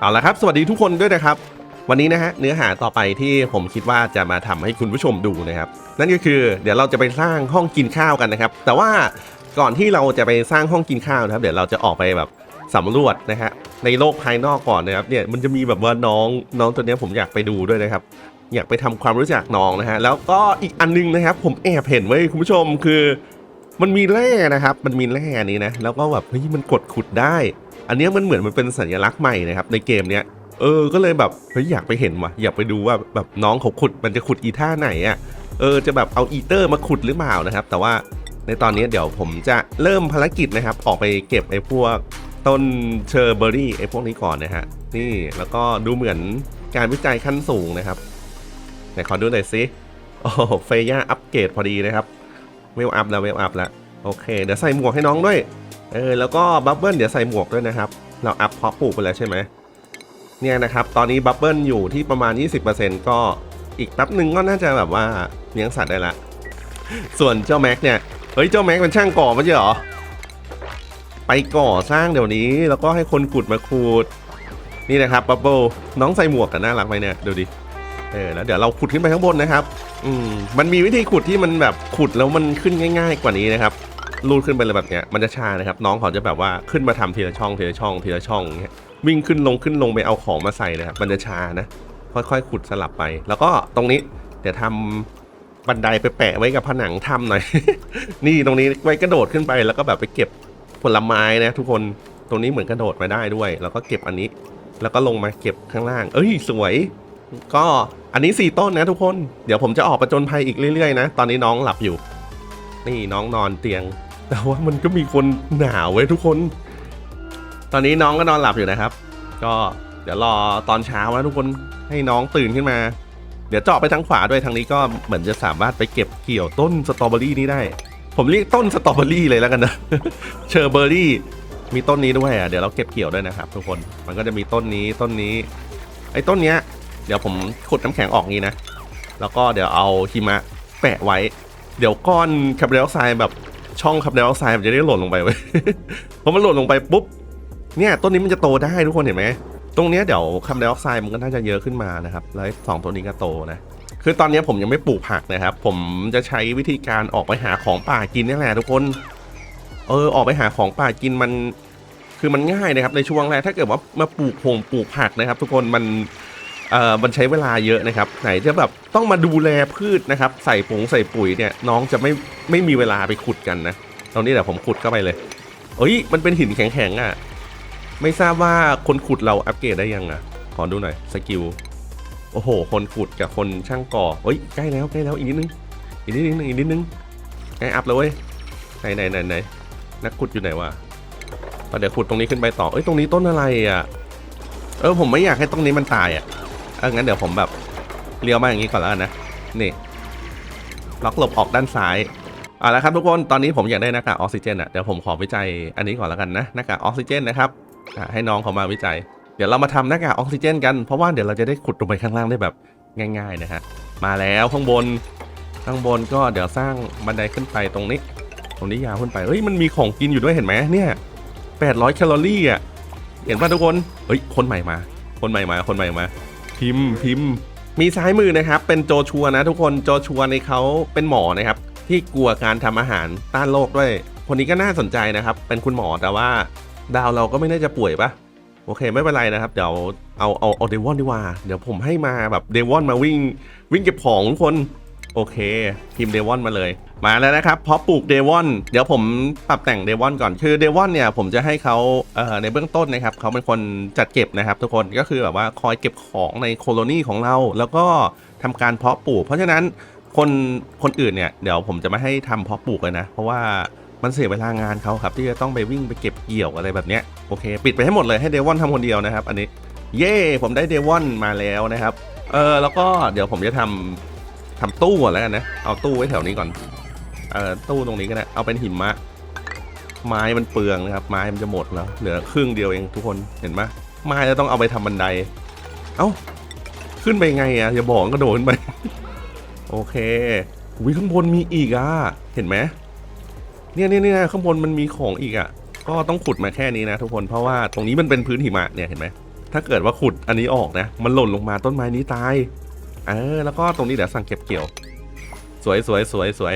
เอาละครับ สวัสดีทุกคนด้วยนะครับ วันนี้นะฮะเนื้อหาต่อไปที่ผมคิดว่าจะมาทำให้คุณผู้ชมดูนะครับ นั่นก็คือเดี๋ยวเราจะไปสร้างห้องกินข้าวกันนะครับ แต่ว่าก่อนที่เราจะไปสร้างห้องกินข้าวนะครับ เดี๋ยวเราจะออกไปแบบสำรวจนะฮะในโลกภายนอกก่อนนะครับเนี่ยมันจะมีแบบว่าน้องน้องตัวนี้ผมอยากไปดูด้วยนะครับ อยากไปทำความรู้จักน้องนะฮะแล้วก็อีกอันนึงนะครับ ผมแอบเห็นไว้คุณผู้ชมคือ มันมีแร่นะครับ มันมีแร่นี้นะแล้วก็แบบเฮ้ยมันกดขุดได้ อันนี้มันเหมือนมันเป็นสัญลักษณ์ใหม่นะครับในเกมเนี้ยเออ ก็เลยแบบเฮ้ยอยากไปเห็นว่ะอยากไปดูว่าแบบน้องเขาขุดมันจะขุดอีท่าไหนอะ่ะเออจะแบบเอาอีเตอร์มาขุดหรือเปล่านะครับ แต่ว่าในตอนนี้เดี๋ยวผมจะเริ่มภารกิจนะครับ ออกไปเก็บไอ้พวกต้นเชอร์เบอรี่ไอ้พวกนี้ก่อนนะฮะนี่แล้วก็ดูเหมือนการวิจัยขั้นสูงนะครับไหนขอดูหน่อยสิโอ้โหเฟย่าอัปเกรดพอดีนะครับเวลอัพแล้วเวลอัพแล้วโอเค เดี๋ยวใส่หมวกให้น้องด้วย เออแล้วก็บับเบิ้ลเดี๋ยวใส่หมวกด้วยนะครับ เราอัพเพาะปลูกไปแล้วใช่ไหมเนี่ยนะครับ ตอนนี้บับเบิ้ลอยู่ที่ประมาณ 20%ก็อีกแป๊บหนึ่งก็น่าจะแบบว่าเลี้ยงสัตว์ได้ละ ส่วนเจ้าแม็กเนี่ย เฮ้ย เจ้าแม็กเป็นช่างก่อไม่ใช่หรอ ไปก่อสร้างเดี๋ยวนี้ แล้วก็ให้คนขุดมาขุด นี่นะครับบับเบิ้ลน้องใส่หมวกกันน่ารักไหมเนี่ยดูดิเออแล้วเดี๋ยวเราขุดขึ้นไปข้างบนนะครับ อืมมันมีวิธีขุดที่มันแบบขุดแล้วมันขึ้นง่าย ๆ กว่านี้นะครับ ลูดขึ้นไปเลยแบบเนี้ยมันจะช้านะครับน้องเขาจะแบบว่าขึ้นมาทำทีละช่องทีละช่องทีละช่องเงี้ยวิ่งขึ้นลงขึ้นลงไปเอาของมาใส่นะครับมันจะช้านะค่อยๆ ขุดสลับไป แล้วก็ตรงนี้เดี๋ยวทำบันไดไปแปะไว้กับผนังถ้ำหน่อย นี่ตรงนี้ไว้กระโดดขึ้นไปแล้วก็แบบไปเก็บผลไม้นะทุกคนตรงนี้เหมือนกระโดดมาได้ด้วย แล้วก็เก็บอันนี้ แล้วก็ลงมาเก็บข้างล่าง เอ้ยสวย ก็อันนี้สี่ต้นนะทุกคนเดี๋ยวผมจะออกประจนภัยอีกเรื่อยๆนะตอนนี้น้องหลับอยู่ นี่น้องนอนเตียง แต่ว่ามันก็มีคนหนาวเว้ยทุกคน ตอนนี้น้องก็นอนหลับอยู่นะครับ ก็เดี๋ยวรอตอนเช้านะทุกคนให้น้องตื่นขึ้นมา เดี๋ยวเจาะไปทางขวาด้วยทางนี้ก็เหมือนจะสามารถไปเก็บเกี่ยวต้นสตรอเบอรี่นี้ได้ ผมเรียกต้นสตรอเบอรี่เลยแล้วกันนะเชอร์เบอรี่มีต้นนี้ด้วยอะเดี๋ยวเราเก็บเกี่ยวด้วยนะครับ ทุกคนมันก็จะมีต้นนี้ต้นนี้ ไอ้ต้นเนี้ย เดี๋ยวผมขุดน้ำแข็งออกงี้นะ แล้วก็เดี๋ยวเอาหิมะแปะไว้ เดี๋ยวก้อนคาร์บอนไดออกไซด์แบบ ช่องคาร์บอนไดออกไซด์มันจะได้หล่นลงไปเว้ยพอมันหล่นลงไปปุ๊บเนี่ยต้นนี้มันจะโตได้ทุกคนเห็นไหมตรงเนี้ยเดี๋ยวคาร์บอนไดออกไซด์มันก็น่าจะเยอะขึ้นมานะครับแล้วสองตัวนี้ก็โตนะคือตอนนี้ผมยังไม่ปลูกผักนะครับ ผมจะใช้วิธีการออกไปหาของป่ากินนี่แหละทุกคน เออออกไปหาของป่ากินมัน คือมันง่ายนะครับในช่วงแรกถ้าเกิดว่ามาปลูกผงปลูกผักนะครับ ทุกคนมัน เอ่อมันใช้เวลาเยอะนะครับ ไหนจะแบบต้องมาดูแลพืชนะครับ ใส่ผงใส่ปุ๋ยเนี่ยน้องจะไม่ไม่มีเวลาไปขุดกันนะตรงนี้เดี๋ยวผมขุดเข้าไปเลยเอ้ยมันเป็นหินแข็งๆอะ ไม่ทราบว่าคนขุดเราอัปเกรดได้ยังอะ ขอดูหน่อยสกิลโอ้โห คนขุดกับคนช่างก่อเฮ้ยใกล้แล้วใกล้แล้วอีกนิดนึงอีกนิดนึงอีกนิดนึงใกล้อัพแล้วเว้ยไหนไหนไหนไหนนักขุดอยู่ไหนวะเดี๋ยวขุดตรงนี้ขึ้นไปต่อเอ้ยตรงนี้ต้นอะไรอะเออผมไม่อยากให้ตรงนี้มันตายอะ เอองั้นเดี๋ยวผมแบบเลี้ยวมาอย่างนี้ก่อนแล้วกันนะ นี่ ล็อกหลบออกด้านซ้ายเอาละครับทุกคนตอนนี้ผมอยากได้หน้ากากออกซิเจนอะเดี๋ยวผมขอวิจัยอันนี้ก่อนแล้วกันนะหน้ากากออกซิเจนนะครับให้น้องเขามาวิจัย เดี๋ยวเรามาทำหน้ากากออกซิเจนกันเพราะว่าเดี๋ยวเราจะได้ขุดลงไปข้างล่างได้แบบง่าย ๆนะฮะมาแล้วข้างบนข้างบนก็เดี๋ยวสร้างบันไดขึ้นไปตรงนี้ ตรงนี้ยาวขึ้นไปเฮ้ยมันมีของกินอยู่ด้วยเห็นไหมเนี่ย800แคลอรี่อะเห็นป่ะทุกคนเฮ้ยคนใหม่มา คนใหม่มาคนใหม่มา พิมพ์พิมพ์ มีซ้ายมือนะครับ เป็นโจชัวนะทุกคนโจชัวในเขาเป็นหมอนะครับ ที่กลัวการทำอาหารต้านโรคด้วย คนนี้ก็น่าสนใจนะครับ เป็นคุณหมอแต่ว่า ดาวเราก็ไม่น่าจะป่วยปะโอเคไม่เป็นไรนะครับ เดี๋ยวเอาเอาเอาเดวอนดีกว่า เดี๋ยวผมให้มาแบบเดวอนมาวิ่งวิ่งเก็บของทุกคน โอเคพิมพ์เดวอนมาเลย มาแล้วนะครับเพราะปลูกเดวอนเดี๋ยวผมปรับแต่งเดวอนก่อนคือเดวอนเนี่ยผมจะให้เขาเในเบื้องต้นนะครับเขาเป็นคนจัดเก็บนะครับ ทุกคนก็คือแบบว่าคอยเก็บของในโคโลนีของเรา แล้วก็ทำการเพาะปลูก เพราะฉะนั้นคนคนอื่นเนี่ยเดี๋ยวผมจะไม่ให้ทำเพาะปลูกเลยนะ เพราะว่ามันเสียเวลางานเขาครับ ที่จะต้องไปวิ่งไปเก็บเกี่ยวอะไรแบบเนี้ยโอเค ปิดไปให้หมดเลยให้เดวอนทำคนเดียวนะครับ อันนี้เย่ผมได้เดวอนมาแล้วนะครับเออแล้วก็เดี๋ยวผมจะทำทำตู้ก่อนแล้วกันนะ เอาตู้ไว้แถวนี้ก่อน เออตู้ตรงนี้ก็ได้เอาเป็นหิมะ ไม้มันเปลืองนะครับ ไม้มันจะหมดแล้วเหลือครึ่งเดียวเองทุกคนเห็นไหมไม้จะต้องเอาไปทำบันได เอ้าขึ้นไปไงอะอย่าบอกก็โดดขึ้นไป โอเควิข้างบนมีอีกอะเห็นไหมเนี่ยเนี่ยเนี่ยข้างบนมันมีของอีกอะ ก็ต้องขุดมาแค่นี้นะทุกคนเพราะว่าตรงนี้มันเป็นพื้นหิมะเนี่ยเห็นไหมถ้าเกิดว่าขุดอันนี้ออกนะ มันหล่นลงมาต้นไม้นี้ตายเออแล้วก็ตรงนี้เดี๋ยวสั่งเก็บเกี่ยว สวยสวยสวยสวย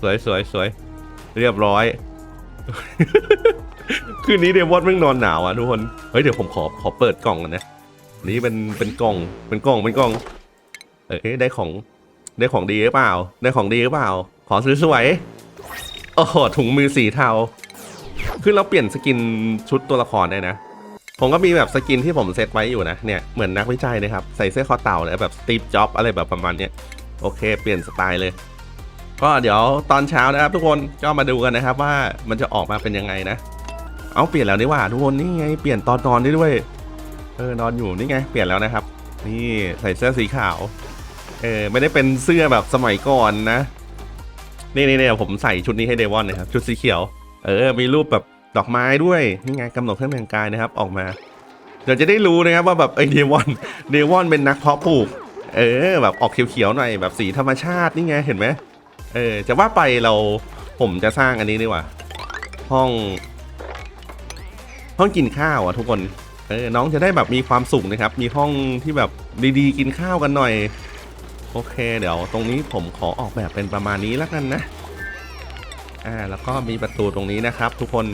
สวยสวยสวยเรียบร้อย คืนนี้เดวอนแม่งนอนหนาวอะทุกคนเฮ้ยเดี๋ยวผมขอขอเปิดกล่องกันนะนี่เป็นเป็นกล่องเป็นกล่องเป็นกล่องเอ้ยได้ของได้ของดีหรือเปล่า ได้ของดีหรือเปล่า ขอซื้อสวยโอ้โหถุงมือสีเทา คือเราเปลี่ยนสกินชุดตัวละครได้นะ ผมก็มีแบบสกินที่ผมเซตไว้อยู่นะเนี่ยเหมือนนักวิจัยนะครับ ใส่เสื้อคอเต่าเลยแบบสตีฟจ็อบอะไรแบบประมาณเนี้ยโอเค เปลี่ยนสไตล์เลย ก็เดี๋ยวตอนเช้านะครับ ทุกคนก็มาดูกันนะครับว่ามันจะออกมาเป็นยังไงนะ เอาเปลี่ยนแล้วนี่ว่าทุกคนนี่ไงเปลี่ยนตอนนอนได้ด้วยเออนอนอยู่นี่ไงเปลี่ยนแล้วนะครับ นี่ใส่เสื้อสีขาวเออไม่ได้เป็นเสื้อแบบสมัยก่อนนะ นี่นี่นี่ผมใส่ชุดนี้ให้เดวอนนะครับชุดสีเขียว เออ มีรูปแบบดอกไม้ด้วยนี่ไงกำหนดเครื่องแต่งกายนะครับออกมา เดี๋ยวจะได้รู้นะครับว่าแบบไอเดวอนเดวอนเป็นนักเพาะปลูก เออ แบบออกเขียวๆหน่อยแบบสีธรรมชาตินี่ไงเห็นไหม เออจะว่าไปเราผมจะสร้างอันนี้ดีกว่า ห้อง ห้องกินข้าวอะทุกคนเออน้องจะได้แบบมีความสุขนะครับ มีห้องที่แบบดีๆ กินข้าวกันหน่อย โอเค เดี๋ยว ตรงนี้ผมขอออกแบบเป็นประมาณนี้แล้วกันนะอ่าแล้วก็มีประตูตรงนี้นะครับ ทุกคน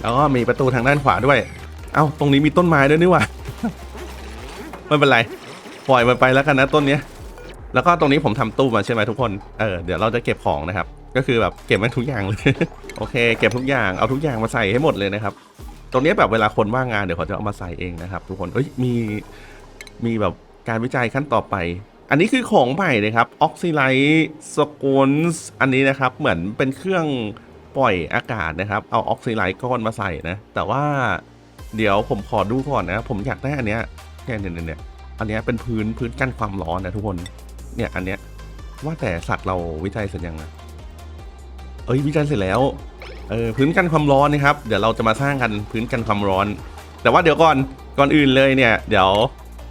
แล้วก็มีประตูทางด้านขวาด้วย เอ้าตรงนี้มีต้นไม้ด้วยนี่หว่า ไม่เป็นไร ปล่อยมันไปแล้วกันนะต้นเนี้ย แล้วก็ตรงนี้ผมทำตู้มาใช่ไหมทุกคน เออเดี๋ยวเราจะเก็บของนะครับ ก็คือแบบเก็บไว้ทุกอย่างเลย โอเค เก็บทุกอย่างเอาทุกอย่างมาใส่ให้หมดเลยนะครับ ตรงนี้แบบเวลาคนว่างงานเดี๋ยวเขาจะเอามาใส่เองนะครับ ทุกคนเอ้ยมีมีแบบการวิจัยขั้นต่อไป อันนี้คือของใหม่เลยครับออกซิไลท์สโกนส์อันนี้นะครับ เหมือนเป็นเครื่องปล่อยอากาศนะครับ เอาออกซิไลท์ก้อนมาใส่นะ แต่ว่าเดี๋ยวผมขอดูก่อนนะ ผมอยากได้อันเนี้ยเนี่ยเนี่ยเนี่ยเนี่ยอันเนี้ยเป็นพื้นพื้นกั้นความร้อนนะทุกคน เนี่ยอันเนี้ยว่าแต่สัตว์เราวิจัยเสร็จยังนะเอ้ยวิจัยเสร็จแล้วเออพื้นกันความร้อนนะครับเดี๋ยวเราจะมาสร้างกันพื้นกันความร้อน แต่ว่าเดี๋ยวก่อนก่อนอื่นเลยเนี่ย เดี๋ยว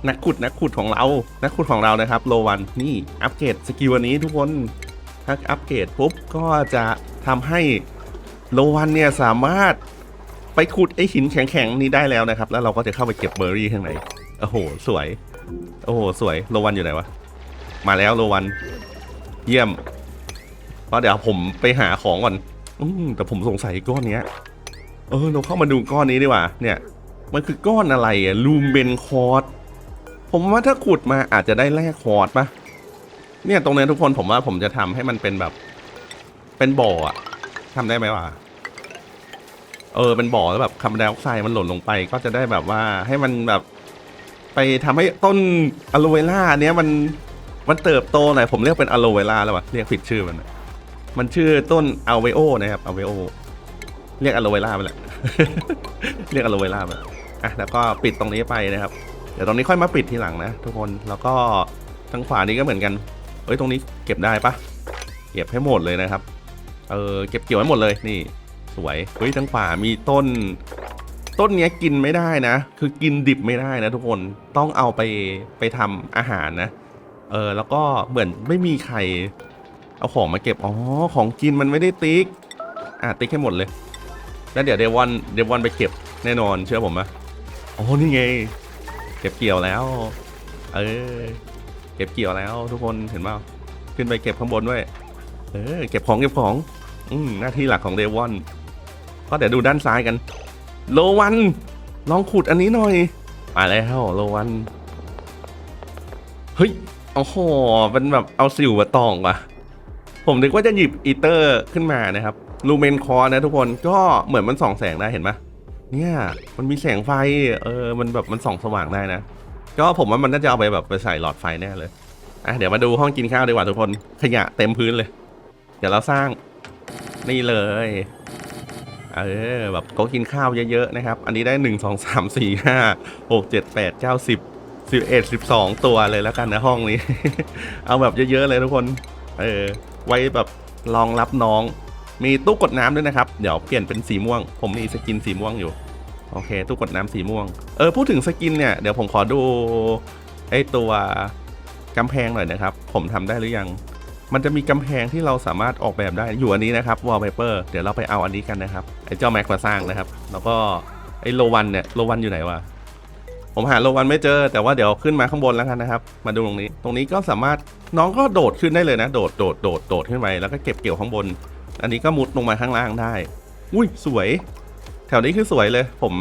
นักขุดนักขุดของเรา นักขุดของเรานะครับโลวันนี่อัปเกรดสกิลวันนี้ทุกคนถ้าอัปเกรดปุ๊บก็จะทำให้โลวันเนี่ยสามารถไปขุดไอหินแข็งๆนี้ได้แล้วนะครับ แล้วเราก็จะเข้าไปเก็บเบอร์รี่ข้างในโอ้โห สวย โอ้โห สวยโลวันอยู่ไหนวะ มาแล้วโลวัน เยี่ยมเพราะเดี๋ยวผมไปหาของก่อน อืมแต่ผมสงสัยก้อนเนี้ย เออ เราเข้ามาดูก้อนนี้ดีกว่า เนี่ย มันคือก้อนอะไรอะลูมเบนคอร์ดผมว่าถ้าขุดมาอาจจะได้แร่คอร์ดปะเนี่ยตรงนี้ทุกคนผมว่าผมจะทำให้มันเป็นแบบ เป็นบ่ออะทำได้ไหมวะเออเป็นบ่อแล้วแบบคาร์บอนไดออกไซด์มันหล่นลงไป ก็จะได้แบบว่าให้มันแบบ ไปทำให้ต้นอะโลเวล่าเนี้ยมัน มันเติบโตหน่อยผมเรียกเป็นอะโลเวล่าแล้ววะเรียกผิดชื่อมัน มันชื่อต้นอัลเวโอนะครับอัลเวโอเรียกอะโลเวล่าไปแหละ เรียกอะโลเวล่าไปอะแล้วก็ปิดตรงนี้ไปนะครับ เดี๋ยวตรงนี้ค่อยมาปิดทีหลังนะทุกคนแล้วก็ทางขวานี้ก็เหมือนกันเอ้ยตรงนี้เก็บได้ปะเก็บให้หมดเลยนะครับ เออเก็บเกี่ยวให้หมดเลยนี่ สวยเฮ้ยทางขวามีต้น ต้นเนี้ยกินไม่ได้นะ คือกินดิบไม่ได้นะทุกคนต้องเอาไปไปทำอาหารนะ เออแล้วก็เหมือนไม่มีใคร เอาของมาเก็บ อ๋อ ของกินมันไม่ได้ติ๊ก อะติ๊กให้หมดเลย แล้วเดี๋ยวเดวอนเดวอนไปเก็บแน่นอนเชื่อผมไหมอ๋อนี่ไง เก็บเกี่ยวแล้ว เออ เก็บเกี่ยวแล้วทุกคนเห็นเปล่าขึ้นไปเก็บข้างบนด้วย เออ เก็บของเก็บของ อืมหน้าที่หลักของเดวอน ก็เดี๋ยวดูด้านซ้ายกัน โลวัน ลองขุดอันนี้หน่อย มาแล้วโลวัน เฮ้ย โอ้โหเป็นแบบเอาสิวมาตองว่ะ ผมนึกว่าจะหยิบอีเตอร์ขึ้นมานะครับ ลูเมนคอร์นะทุกคนก็เหมือนมันส่องแสงได้เห็นไหมเนี่ย มันมีแสงไฟ เออ มันแบบมันส่องสว่างได้นะ ก็ผมว่ามันน่าจะเอาไปแบบไปใส่หลอดไฟแน่เลย อะเดี๋ยวมาดูห้องกินข้าวดีกว่าทุกคน ขยะเต็มพื้นเลย เดี๋ยวเราสร้างนี่เลย เออแบบโต๊ะกินข้าวเยอะๆนะครับ อันนี้ได้หนึ่งสองสามสี่ห้าหกเจ็ดแปดเก้าสิบ สิบเอ็ดสิบสองตัวเลยแล้วกันนะห้องนี้ เอาแบบเยอะๆเลยทุกคน เออ ไว้แบบรองรับน้อง มีตู้กดน้ำด้วยนะครับ เดี๋ยวเปลี่ยนเป็นสีม่วง ผมมีสกินสีม่วงอยู่ โอเค ตู้กดน้ำสีม่วง เออ พูดถึงสกินเนี่ย เดี๋ยวผมขอดูไอตัวกำแพงหน่อยนะครับ ผมทำได้หรือยัง มันจะมีกำแพงที่เราสามารถออกแบบได้ อยู่อันนี้นะครับ wallpaper เดี๋ยวเราไปเอาอันนี้กันนะครับ ไอเจ้าแม็กมาสร้างนะครับ แล้วก็ไอโลวันเนี่ย โลวันอยู่ไหนวะ ผมหาโลวันไม่เจอ แต่ว่าเดี๋ยวขึ้นมาข้างบนแล้วกันนะครับ มาดูตรงนี้ ตรงนี้ก็สามารถน้องก็โดดขึ้นได้เลยนะ โดดโดดโดดโดดขึ้นไปแล้วก็เก็บเกี่ยวข้างบน อันนี้ก็มุดลงมาข้างล่างได้ อุ้ยสวย แถวนี้คือสวยเลย ผม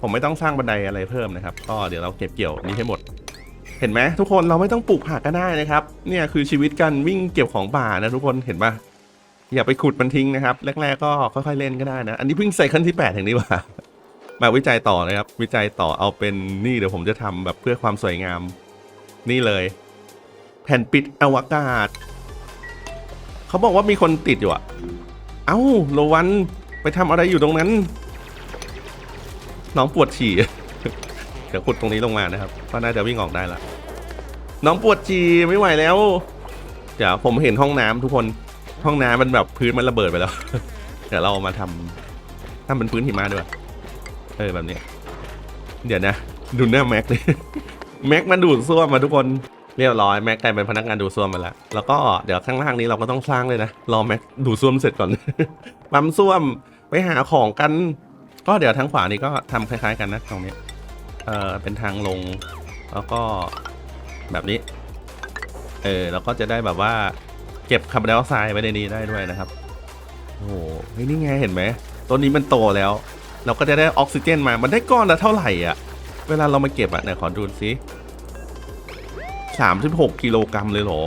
ผมไม่ต้องสร้างบันไดอะไรเพิ่มนะครับ ก็เดี๋ยวเราเก็บเกี่ยวนี้ให้หมด เห็นไหมทุกคนเราไม่ต้องปลูกผักก็ได้นะครับ เนี่ยคือชีวิตการวิ่งเก็บของป่านะทุกคนเห็นปะอย่าไปขุดมันทิ้งนะครับ แรก ๆ ก็ค่อยๆเล่นก็ได้นะ อันนี้เพิ่งใส่ขั้นที่8ปดถึงนี้ว่า มาวิจัยต่อนะครับ วิจัยต่อเอาเป็นนี่เดี๋ยวผมจะทำแบบเพื่อความสวยงาม นี่เลย แผ่นปิดอวกาศ เขาบอกว่ามีคนติดอยู่อะเอ้าโลวันไปทำอะไรอยู่ตรงนั้น น้องปวดฉี่ เดี๋ยวขุดตรงนี้ลงมานะครับก็น่าจะวิ่งออกได้ละน้องปวดฉี่ไม่ไหวแล้ว เดี๋ยวผมเห็นห้องน้ำทุกคนห้องน้ำมันแบบพื้นมันระเบิดไปแล้ว เดี๋ยวเรามาทำทำเป็นพื้นหิมะด้วย เออแบบนี้ เดี๋ยวนะ ดูหน้าแม็กเลยแม็กมันดูดซ่วมมาทุกคนเรียบร้อยแม็กกลายเป็นพนักงานดูดซ่วมมาแล้วแล้วก็เดี๋ยวข้างล่างนี้เราก็ต้องสร้างเลยนะรอแม็กดูดซ่วมเสร็จก่อนปั๊มซ่วมไปหาของกัน ก็เดี๋ยวทางขวานี้ก็ทำคล้าย ๆ กันนะตรงนี้เออเป็นทางลง แล้วก็แบบนี้ เออแล้วก็จะได้แบบว่า เก็บคาร์บอนไดออกไซด์ไว้ในนี้ได้ด้วยนะครับโอ้โหนี่ไงเห็นไหมต้นนี้มันโตแล้ว เราก็จะได้ออกซิเจนมา มันได้ก้อนละเท่าไหร่อะ เวลาเรามาเก็บอะไหนขอดูสิสามสิบหกกิโลกรัมเลยเหรอ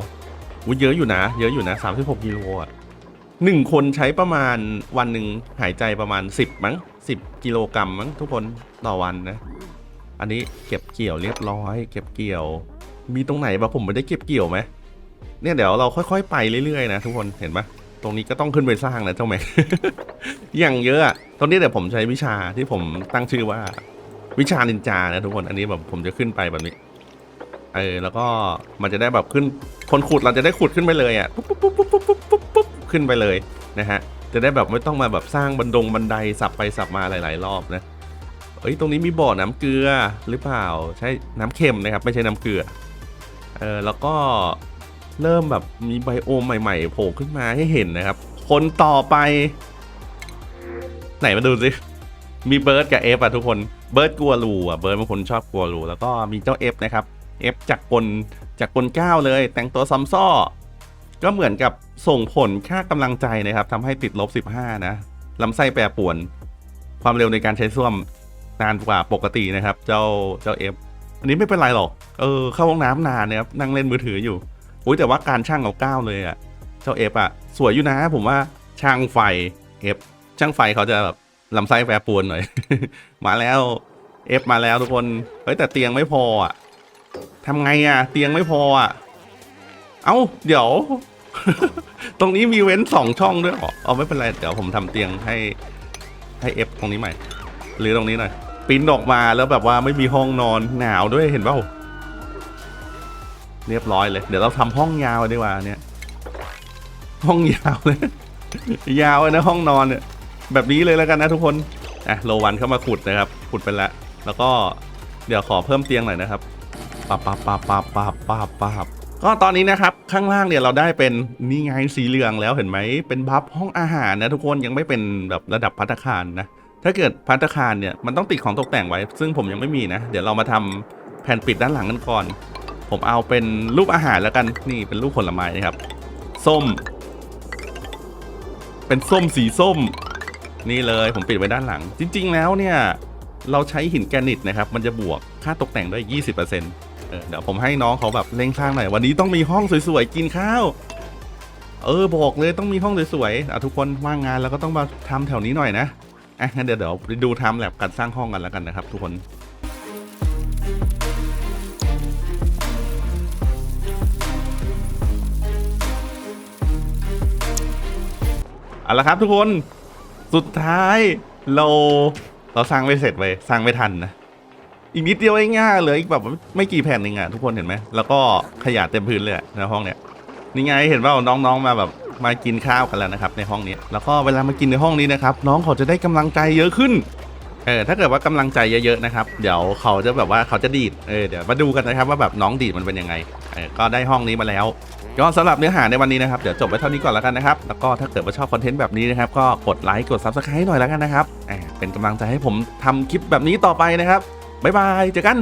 อุ้ยเยอะอยู่นะ เยอะอยู่นะสามสิบหกกิโลอะหนึ่งคนใช้ประมาณวันหนึ่งหายใจประมาณสิบมั้งสิบกิโลกรัมมั้งทุกคนต่อวันนะ อันนี้เก็บเกี่ยวเรียบร้อย เก็บเกี่ยว มีตรงไหนบ้างผมไม่ได้เก็บเกี่ยวไหมเนี่ยเดี๋ยวเราค่อย ๆ ไปเรื่อยๆนะทุกคนเห็นปะ ตรงนี้ก็ต้องขึ้นไปสร้างนะเจ้าแม็กอย่างเยอะอะตอนนี้เดี๋ยวผมใช้วิชาที่ผมตั้งชื่อว่า วิชานินจานะทุกคน อันนี้แบบผมจะขึ้นไปแบบนี้ เออ แล้วก็มันจะได้แบบขึ้น คนขุดเราจะได้ขุดขึ้นไปเลยอะปุ๊บปุ๊บปุ๊บปุ๊บปุ๊บปุ๊บปุ๊บขึ้นไปเลยนะฮะ จะได้แบบไม่ต้องมาแบบสร้างบันดงบันไดสับไปสับมาหลาย ๆ รอบนะ เอ้ย ตรงนี้มีบ่อน้ำเกลือหรือเปล่า ใช่น้ำเค็มนะครับ ไม่ใช่น้ำเกลือ เออ แล้วก็ เริ่มแบบมีไบโอมใหม่ๆโผล่ขึ้นมาให้เห็นนะครับ คนต่อไป ไหนมาดูสิมีเบิร์ดกับเอฟอะทุกคนเบิร์ดกลัวรูอะเบิร์ดบางคนชอบกลัวรูแล้วก็มีเจ้าเอฟนะครับเอฟจากกลจากกลเก้าเลย แต่งตัวซ้ำซ้อก็เหมือนกับส่งผลค่ากำลังใจนะครับทำให้ติดลบ 15 นะลำไส้แปรปวน ความเร็วในการใช้ส้วมนานกว่าปกตินะครับ เจ้าเจ้าเอฟอันนี้ไม่เป็นไรหรอก เออเข้าห้องน้ำนานนะครับนั่งเล่นมือถืออยู่ อุ้ยแต่ว่าการช่างเอาก้าวเลยอะเจ้าเอฟอะสวยอยู่นะ ผมว่าช่างไฟเอฟช่างไฟเขาจะแบบลำไส้แปรปวนหน่อย มาแล้วเอฟมาแล้วทุกคนเฮ้ยแต่เตียงไม่พออะทำไงอะเตียงไม่พออะเอ้าเดี๋ยว ตรงนี้มีเว้นสองช่องด้วยเหรอเอาไม่เป็นไรเดี๋ยวผมทำเตียงให้ให้เอฟตรงนี้ใหม่ หรือตรงนี้หน่อยปิ้นออกมาแล้วแบบว่าไม่มีห้องนอนหนาวด้วยเห็นเปล่า เรียบร้อยเลย เดี๋ยวเราทำห้องยาวดีกว่าเนี่ยห้องยาวเลย ยาวเลยนะห้องนอนเนี่ยแบบนี้เลยแล้วกันนะทุกคนอะโลวันเข้ามาขุดนะครับขุดไปแล้วแล้วก็เดี๋ยวขอเพิ่มเตียงหน่อยนะครับปับปับปับปับปับปับปับก็ตอนนี้นะครับข้างล่างเนี่ยเราได้เป็นนี่ไงสีเหลืองแล้วเห็นไหมเป็นบัฟห้องอาหารนะทุกคนยังไม่เป็นแบบระดับพัตตาคารนะถ้าเกิดพัตตาคารเนี่ยมันต้องติดของตกแต่งไว้ ซึ่งผมยังไม่มีนะ เดี๋ยวเรามาทำแผ่นปิดด้านหลังกันก่อน ผมเอาเป็นรูปอาหารแล้วกันนี่เป็นรูปผลไม้นะครับ ส้ม เป็นส้มสีส้ม นี่เลยผมปิดไว้ด้านหลัง จริง ๆ แล้วเนี่ย เราใช้หินแกรนิตนะครับ มันจะบวกค่าตกแต่งได้ 20%เออเดี๋ยวผมให้น้องเขาแบบเร่งสร้างหน่อยวันนี้ต้องมีห้องสวยๆกินข้าว เออบอกเลยต้องมีห้องสวยๆอะทุกคนว่างงานแล้วก็ต้องมาทำแถวนี้หน่อยนะอะงั้นเดี๋ยวเดี๋ยวไปดูทม์แลบการสร้างห้องกันแล้วกันนะครับ ทุกคน เอาละครับทุกคนสุดท้ายเราเราสร้างไม่เสร็จไปสร้างไม่ทันนะอีกนิดเดียวเองง่ายเหลืออีกแบบไม่กี่แผ่นเองอะทุกคนเห็นไหมแล้วก็ขยะเต็มพื้นเลยในห้องเนี้ยนี่ไงเห็นว่าน้องๆมาแบบมากินข้าวกันแล้วนะครับในห้องนี้ แล้วก็เวลามากินในห้องนี้นะครับน้องเขาจะได้กำลังใจเยอะขึ้น เออถ้าเกิดว่ากำลังใจเยอะๆนะครับ เดี๋ยวเขาจะแบบว่าเขาจะดีดเออเดี๋ยวมาดูกันนะครับว่าแบบน้องดีดมันเป็นยังไงเออก็ได้ห้องนี้มาแล้วก็สำหรับเนื้อหาในวันนี้นะครับเดี๋ยวจบไว้เท่านี้ก่อนแล้วกันนะครับแล้วก็ถ้าเกิดว่าชอบคอนเทนต์แบบนี้นะครับก็กดไลค์กด Subscribe หน่อยแล้วกันนะครับอ่าเป็นกำลังใจให้ผมทำคลิปแบบนี้ต่อไปนะครับบ๊ายบายเจอกัน